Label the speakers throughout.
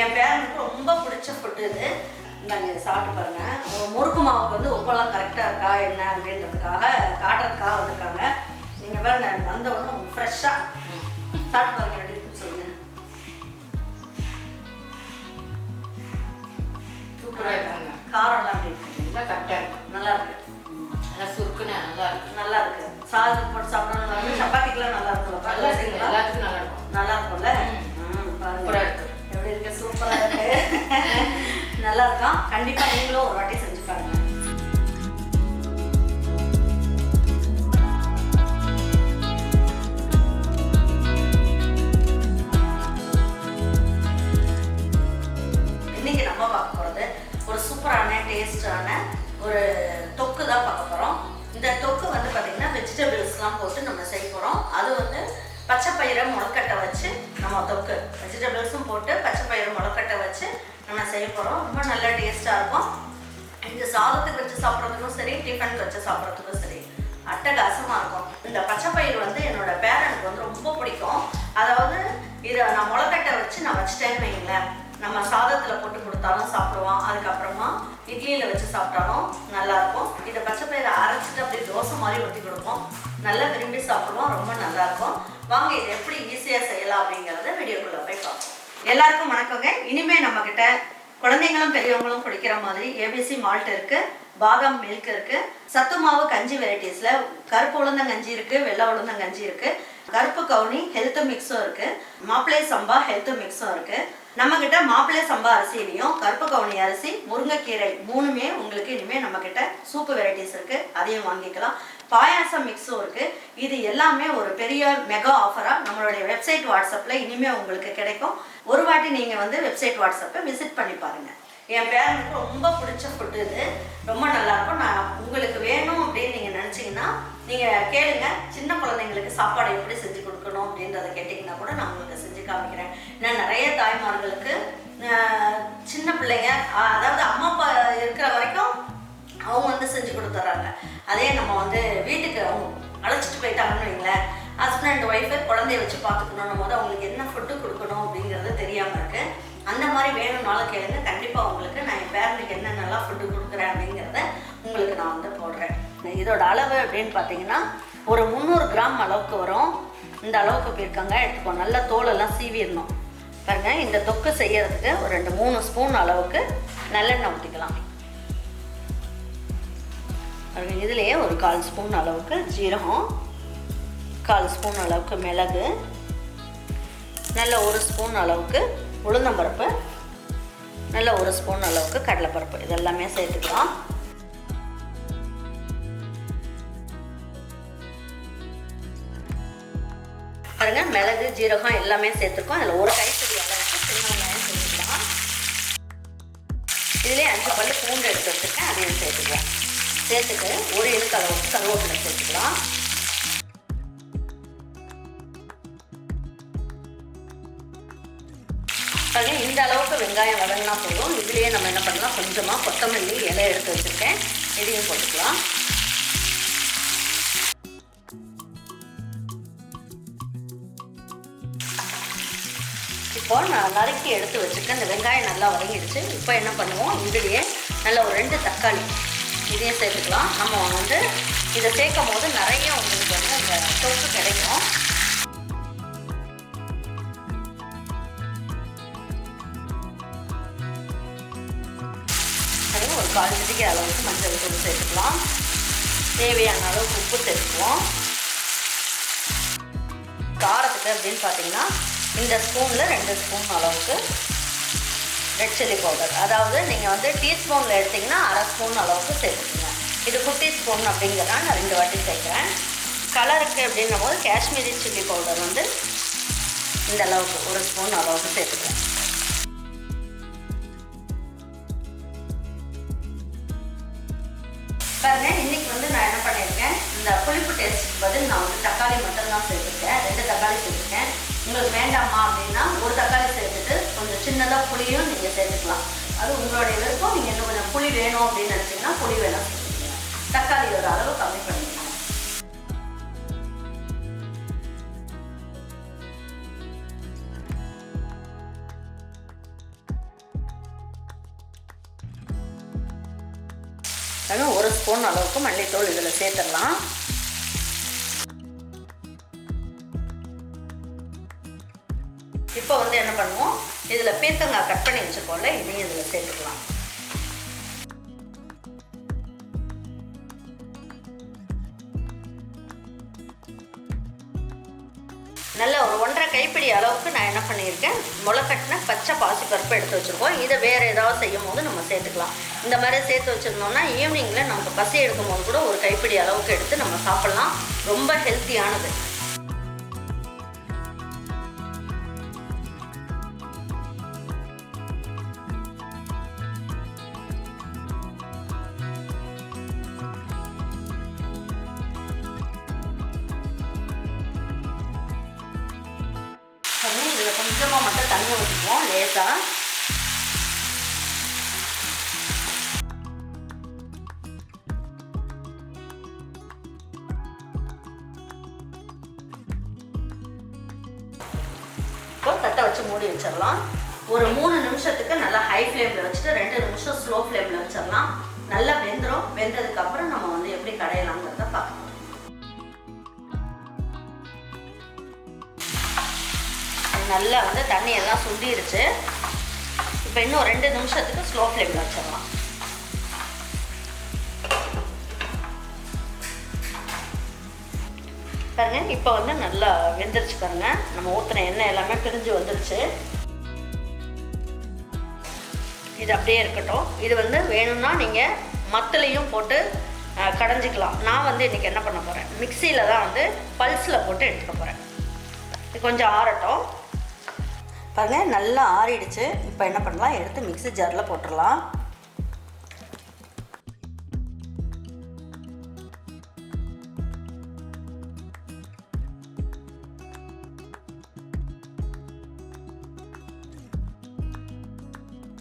Speaker 1: என் பேரனுக்கு ரொம்ப பிடிச்ச ஃபுட்டு இது. நாங்கள் இதை சாப்பிட்டு பாருங்க. ஒரு முறுக்கு மாவுக்கு வந்து உப்பெல்லாம் கரெக்டாக இருக்கா என்ன அப்படின்றதுக்காக காட்டுறதுக்காக வந்திருக்காங்க. நீங்கள் பாருங்க வந்த உடனே ஃப்ரெஷ்ஷாக சாப்பிட்டு பாருங்க எப்படி இருக்குன்னு சொல்லுங்க.
Speaker 2: சூப்பராக இருக்காங்க.
Speaker 1: காரம்லாம் இருக்கு?
Speaker 2: நல்லா கரெக்டாக இருக்கும்
Speaker 1: நல்லா இருக்கு.
Speaker 2: நல்லா சுருக்குன்னு நல்லா இருக்கும்
Speaker 1: நல்லா இருக்கு. சாதத்துக்கு போட்டு நல்லா இருக்கும்ல
Speaker 2: நல்லா நல்லா
Speaker 1: இருக்கான் கண்டிப்பா நீங்களும் ஒரு வாட்டி செஞ்சு பாருங்க. இன்னைக்கு நம்ம பார்க்க போறது ஒரு சூப்பரான டேஸ்டான ஒரு தொக்கு தான் பார்க்க போறோம். இந்த தொக்கு வந்து பாத்தீங்கன்னா வெஜிடபிள்ஸ்லாம் போட்டு நம்ம செய்ய போறோம். அது வந்து பச்சை பயிரை முளைக்கட்டை வச்சு நம்ம தொக்கு வெஜிடபிள்ஸும் போட்டு பச்சை பயிரை முளைக்கட்டை வச்சு நம்ம செய்ய போகிறோம் ரொம்ப நல்லா டேஸ்ட்டாக இருக்கும். இந்த சாதத்துக்கு வச்சு சாப்பிட்றதுக்கும் சரி டிஃபனுக்கு வச்சு சாப்பிட்றதுக்கும் சரி அட்டகாசமாக இருக்கும். இந்த பச்சை பயிர் வந்து என்னோட பேரனுக்கு வந்து ரொம்ப பிடிக்கும். அதாவது இதை நான் முளைக்கட்டை வச்சு நான் வச்சுட்டேன்னு வைங்களேன். நம்ம சாதத்தில் போட்டு கொடுத்தாலும் சாப்பிடுவோம் அதுக்கப்புறமா இட்லியில் வச்சு சாப்பிட்டாலும் நல்லாயிருக்கும் இந்த இதை பச்சை பயிரை அரைச்சிட்டு அப்படியே தோசை மாதிரி ஊற்றி கொடுப்போம். நல்லா விரும்பி சாப்பிடுவோம் ரொம்ப நல்லா இருக்கும். வாங்க இதை எப்படி ஈஸியாக செய்யலாம் அப்படிங்கிறத வீடியோக்குள்ளே போய் பார்ப்போம். எல்லாருக்கும் வணக்கங்க. இனிமே நம்ம கிட்ட குழந்தைங்களும் பெரியவங்களும் குடிக்கிற மாதிரி ஏபிசி மால்ட் இருக்கு பாதாம் மில்க் இருக்கு சத்து மாவு கஞ்சி வெரைட்டிஸ்ல கருப்பு உளுந்தங்கஞ்சி இருக்கு வெள்ளை உளுந்தங்கஞ்சி இருக்கு கருப்பு கவுனி ஹெல்த் மிக்ஸும் இருக்கு மாப்பிள்ளை சம்பா ஹெல்த் மிக்ஸும் இருக்கு. நம்ம கிட்ட மாப்பிளை சம்பா அரிசியிலையும் கருப்பு கவுனி அரிசி முருங்கைக்கீரை மூணுமே உங்களுக்கு இனிமே நம்ம கிட்ட சூப்பு வெரைட்டிஸ் இருக்கு. அதையும் வாங்கிக்கலாம். பாயாசம் மிக்ஸும் இருக்குது இது எல்லாமே ஒரு பெரிய மெகா ஆஃபராக நம்மளுடைய வெப்சைட் வாட்ஸ்அப்பில் இனிமே உங்களுக்கு கிடைக்கும். ஒரு வாட்டி நீங்கள் வந்து வெப்சைட் வாட்ஸ்அப்பை விசிட் பண்ணி பாருங்க. என் பேரனுக்கு ரொம்ப பிடிச்ச ஃபுட்டு இது. ரொம்ப நல்லாயிருக்கும் நான் உங்களுக்கு வேணும் அப்படின்னு நீங்கள் நினச்சிங்கன்னா நீங்கள் கேளுங்க. சின்ன குழந்தைங்களுக்கு சாப்பாடு எப்படி செஞ்சு கொடுக்கணும் அப்படின்றத கேட்டிங்கன்னா கூட நான் உங்களுக்கு செஞ்சு காமிக்கிறேன். நான் நிறைய தாய்மார்களுக்கு சின்ன பிள்ளைங்க அதாவது அம்மா அப்பா இருக்கிற வரைக்கும் அவங்க வந்து செஞ்சு கொடுத்துட்றாங்க. அதே நம்ம வந்து வீட்டுக்கு அவங்க அழைச்சிட்டு போயிட்டாங்கன்னு வைங்களேன் ஹஸ்பண்ட் ஒய்ஃபு குழந்தைய வச்சு பார்த்துக்கணும் போது அவங்களுக்கு என்ன ஃபுட்டு கொடுக்கணும் அப்படிங்கிறது தெரியாமல் இருக்கு. அந்த மாதிரி வேணும்னாலும் கேளுங்க. கண்டிப்பாக உங்களுக்கு நான் என் பேரனுக்கு என்னென்னலாம் ஃபுட்டு கொடுக்குறேன் அப்படிங்கிறத உங்களுக்கு நான் வந்து போடுறேன். இதோட அளவு அப்படின்னு பார்த்தீங்கன்னா ஒரு முந்நூறு கிராம் அளவுக்கு வரும். இந்த அளவுக்கு போயிருக்காங்க. எடுத்துக்கோ நல்லா தோலெல்லாம் சீவிடணும். பாருங்கள் இந்த தொக்கு செய்யறதுக்கு ஒரு ரெண்டு மூணு ஸ்பூன் அளவுக்கு நல்லெண்ணெய் ஊற்றிக்கலாம் பாருங்க இதுலேயே ஒரு கால் ஸ்பூன் அளவுக்கு ஜீரகம் கால் ஸ்பூன் அளவுக்கு மிளகு நல்ல ஒரு ஸ்பூன் அளவுக்கு உளுந்தம்பருப்பு நல்ல ஒரு ஸ்பூன் அளவுக்கு கடலைப்பருப்பு. இதெல்லாமே சேர்த்துக்கலாம். பாருங்க மிளகு ஜீரகம் எல்லாமே சேர்த்துருக்கோம். அதில் ஒரு கைப்பிடி அளவுக்கு சின்ன வெங்காயம் சேர்த்துக்கலாம். இதுலேயே அஞ்சு பல்லு பூண்டு எடுத்து வச்சுருக்கேன். அதையும் சேர்த்துக்கலாம். சேர்த்துட்டு ஒரு இழுக்கு அளவுக்கு கருவேப்பிலை சேர்த்துக்கலாம். பாருங்க இந்த அளவுக்கு வெங்காயம் வதங்கினா போதும். இதுலேயே நம்ம என்ன பண்ணலாம்? கொஞ்சமாக கொத்தமல்லி இலை எடுத்து வச்சுருக்கேன். இதையும் போட்டுக்கலாம். இப்போ நான் நறுக்கி எடுத்து வச்சுருக்கேன். இந்த வெங்காயம் நல்லா வதங்கிடுச்சு. இப்போ என்ன பண்ணுவோம்? இதுலேயே நல்ல ஒரு ரெண்டு தக்காளி இதையும் சேர்த்துக்கலாம். நம்ம வந்து இதை சேர்க்கும் போது நிறைய உங்களுக்கு வந்து இந்த தொக்கு கிடைக்கும். அதுவும் ஒரு கால் சிட்டிக்கு அளவுக்கு மஞ்சள் தூள் சேர்த்துக்கலாம். தேவையான அளவுக்கு உப்பு சேர்த்துக்குவோம் காரத்துக்கு அப்படின்னு பார்த்தீங்கன்னா இந்த ஸ்பூனில் ரெண்டு ஸ்பூன் அளவுக்கு ரெட் சில்லி பவுடர் அதாவது நீங்கள் வந்து டீஸ்பூனில் எடுத்தீங்கன்னா அரை ஸ்பூன் அளவுக்கு சேர்த்துக்கோங்க. இது குட்டி ஸ்பூன் அப்படிங்கிறத நான் ரெண்டு வாட்டி சேர்க்குறேன். கலருக்கு அப்படின்னும் போது காஷ்மீரி சில்லி பவுடர் வந்து இந்த அளவுக்கு ஒரு ஸ்பூன் அளவுக்கு சேர்த்துக்கிறேன் பாருங்க இன்னைக்கு வந்து நான் என்ன பண்ணியிருக்கேன்? இந்த புளிப்பு டேஸ்ட்டுக்கு பதில் நான் வந்து தக்காளி மட்டும் தான் சேர்த்துருக்கேன். ரெண்டு தக்காளி சேர்த்துருக்கேன். உங்களுக்கு வேண்டாமா அப்படின்னா ஒரு தக்காளி சேர்த்துட்டு சின்னதாக புளியும் நீங்கள் சேர்த்துக்கலாம். அது உங்களுடைய விருப்பம். நீங்கள் இன்னும் கொஞ்சம் புளி வேணும் அப்படின்னு நினச்சிங்கன்னா புளி வேணா தக்காளி தக்காளியோட அளவு கம்மி பண்ணிக்கோங்க. ஒரு ஸ்பூன் அளவுக்கு மல்லித்தூள் இதில் சேர்த்துடலாம். இப்போ வந்து என்ன பண்ணுவோம்? இதில் பீர்க்கங்காய் கட் பண்ணி வச்சுக்கோல இதையும் இதில் சேர்த்துக்கலாம். நல்ல ஒரு ஒன்றரை கைப்பிடி அளவுக்கு நான் என்ன பண்ணியிருக்கேன் முளைக்கட்டின பச்சை பாசிப்பருப்பு எடுத்து வச்சுருக்கோம். இதை வேறு ஏதாவது செய்யும் போது நம்ம சேர்த்துக்கலாம். இந்த மாதிரி சேர்த்து வச்சுருந்தோம்னா ஈவினிங்கில் நமக்கு பசி எடுக்கும் போது கூட ஒரு கைப்பிடி அளவுக்கு எடுத்து நம்ம சாப்பிட்லாம். ரொம்ப ஹெல்த்தியானது இதில் கொஞ்சமாக மட்டும் தண்ணி ஊற்றிக்குவோம் லேசாக இப்போ தட்டை வச்சு மூடி வச்சிடலாம். ஒரு மூணு நிமிஷத்துக்கு நல்லா ஹை ஃப்ளேமில் வச்சுட்டு ரெண்டு நிமிஷம் ஸ்லோ ஃப்ளேமில் வச்சிடலாம். நல்லா வெந்துடும் வெந்ததுக்கப்புறம் நம்ம வந்து எப்படி கடையலாங்கிறத பார்க்கலாம். நல்லா வந்து தண்ணி எல்லாம் சுண்டிடுச்சு இப்போ இன்னும் ரெண்டு நிமிஷத்துக்கு ஸ்லோ ஃப்ளேமில் வச்சிடலாம். பாருங்க இப்போ வந்து நல்லா வெந்துருச்சு பாருங்க. நம்ம ஊற்றின எண்ணெய் எல்லாமே பிரிஞ்சு வந்துருச்சு. இது அப்படியே இருக்கட்டும். இது வந்து வேணும்னா நீங்கள் மத்தலையும் போட்டு கடைஞ்சிக்கலாம். நான் வந்து இன்றைக்கி என்ன பண்ண போகிறேன் மிக்சியில் தான் வந்து பல்ஸில் போட்டு எடுத்துக்க போகிறேன் இது கொஞ்சம் ஆறட்டும். பாருங்கள் நல்லா ஆறிடுச்சு. இப்போ என்ன பண்ணலாம்? எடுத்து மிக்ஸி ஜாரில் போட்டுடலாம்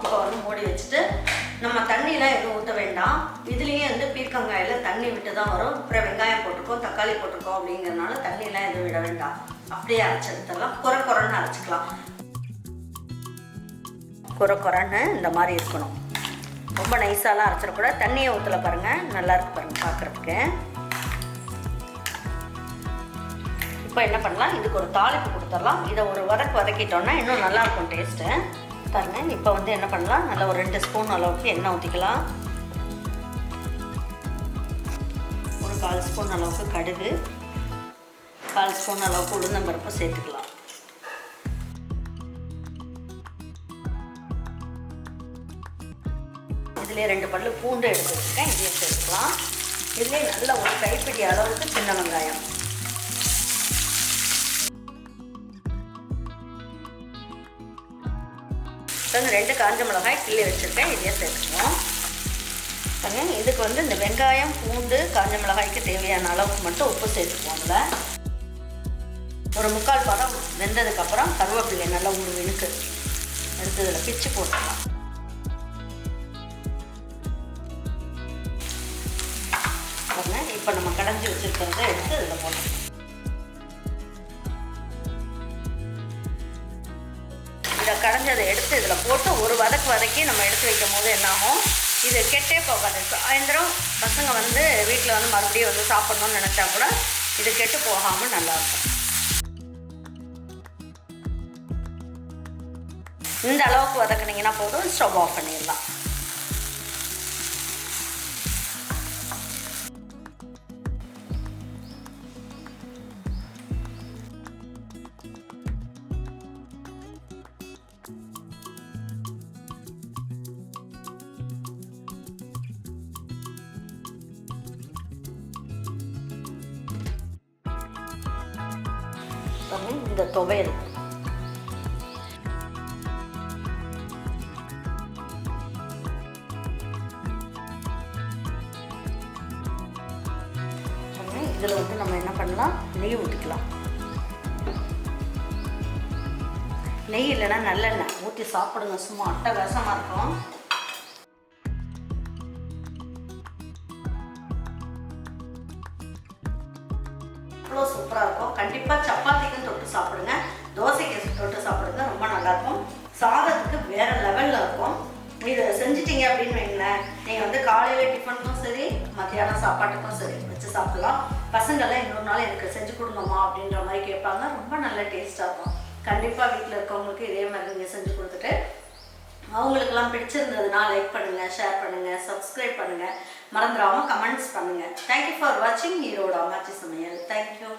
Speaker 1: இப்போ வந்து மூடி வச்சுட்டு நம்ம தண்ணியெலாம் எதுவும் ஊற்ற வேண்டாம். இதுலேயே வந்து பீர்க்கங்காயில் தண்ணி விட்டு தான் வரும். அப்புறம் வெங்காயம் போட்டிருக்கோம் தக்காளி போட்டிருக்கோம் அப்படிங்கிறதுனால தண்ணியெலாம் எதுவும் விட வேண்டாம். அப்படியே அரைச்சி எடுத்துடலாம். குறை குறைன்னு அரைச்சிக்கலாம். குறை குறைன்னு இந்த மாதிரி இருக்கணும். ரொம்ப நைஸாலாம் அரைச்சிடக்கூடாது. தண்ணியை ஊற்றல பாருங்கள் நல்லாயிருக்கு பாருங்கள் பார்க்குறதுக்கு இப்போ என்ன பண்ணலாம்? இதுக்கு ஒரு தாளிப்பு கொடுத்துடலாம். இதை ஒரு வதக்கு வதக்கிட்டோன்னா இன்னும் நல்லாயிருக்கும் டேஸ்ட்டு பாருங்க இப்போ வந்து என்ன பண்ணலாம்? நல்லா ஒரு ரெண்டு ஸ்பூன் அளவுக்கு எண்ணெய் ஊற்றிக்கலாம் ஒரு கால் ஸ்பூன் அளவுக்கு கடுகு. கால் ஸ்பூன் அளவுக்கு உளுந்தம்பருப்பு சேர்த்துக்கலாம். இதுலேயே ரெண்டு பல்லு பூண்டு எடுத்து வச்சுருக்கேன் இதையும் சேர்த்துக்கலாம். இதுலேயே நல்ல ஒரு கைப்பிடி அளவுக்கு சின்ன வெங்காயம். பாருங்க ரெண்டு காஞ்ச மிளகாய் கிள்ளி வச்சுருக்கேன். இதையே சேர்த்துக்குவோம் பாருங்க இதுக்கு வந்து இந்த வெங்காயம் பூண்டு காஞ்ச மிளகாய்க்கு தேவையான அளவுக்கு மட்டும் உப்பு சேர்த்துக்குவோம் அதில். ஒரு முக்கால் பதம் வெந்ததுக்கப்புறம் கருவேப்பிலை நல்லா உருவினுக்கு எடுத்து இதில் பிச்சு போட்டுக்கலாம். இப்போ நம்ம கடைஞ்சி வச்சுருக்கிறத எடுத்து இதில் போடணும். இதை கடைஞ்சதை எடுத்து இதில் போட்டு ஒரு வதக்கு வதக்கி நம்ம எடுத்து வைக்கும் போது என்னாகும்? இது கெட்டே போகாது. சாயந்தரம் பசங்க வந்து வீட்டில் வந்து மறுபடியும் வந்து சாப்பிட்ணுன்னு நினச்சா கூட இது கெட்டு போகாமல் நல்லாயிருக்கும் இந்த அளவுக்கு வதக்குனீங்கன்னா போதும். ஸ்டவ் ஆஃப் பண்ணிடலாம். இந்த துவையல். இதில் வந்து நம்ம என்ன பண்ணலாம்? நெய் ஊற்றிக்கலாம் நெய் இல்லைன்னா நல்லெண்ணெய். ஊற்றி சாப்பிடுங்க. சும்மா அட்டகாசமாக இருக்கும். கண்டிப்பாக சப்பாத்திக்கும் தொட்டு சாப்பிடுங்க. தோசைக்கு தொட்டு சாப்பிடுங்க ரொம்ப நல்லாயிருக்கும். சாதத்துக்கு வேறு லெவலில் இருக்கும். இதை செஞ்சிட்டிங்க அப்படின்னு வைங்களேன் நீங்கள் வந்து காலையில் டிஃபனுக்கும் சரி மத்தியானம் சாப்பாட்டுக்கும் சரி வச்சு சாப்பிடலாம். பசங்கள்லாம் இன்னொரு நாள் எனக்கு செஞ்சு கொடுங்கம்மா அப்படின்ற மாதிரி கேட்பாங்க. ரொம்ப நல்ல டேஸ்ட்டாக இருக்கும். கண்டிப்பாக வீட்டில் இருக்கவங்களுக்கு இதே மாதிரி நீங்கள் செஞ்சு கொடுத்துட்டு அவங்களுக்கெல்லாம் பிடிச்சிருந்ததுன்னா லைக் பண்ணுங்கள் ஷேர் பண்ணுங்கள் சப்ஸ்கிரைப் பண்ணுங்கள் மறந்துடாமல் கமெண்ட்ஸ் பண்ணுங்கள் தேங்க்யூ ஃபார் வாட்சிங் ஈரோட அம்மாச்சி சமையல். தேங்க்யூ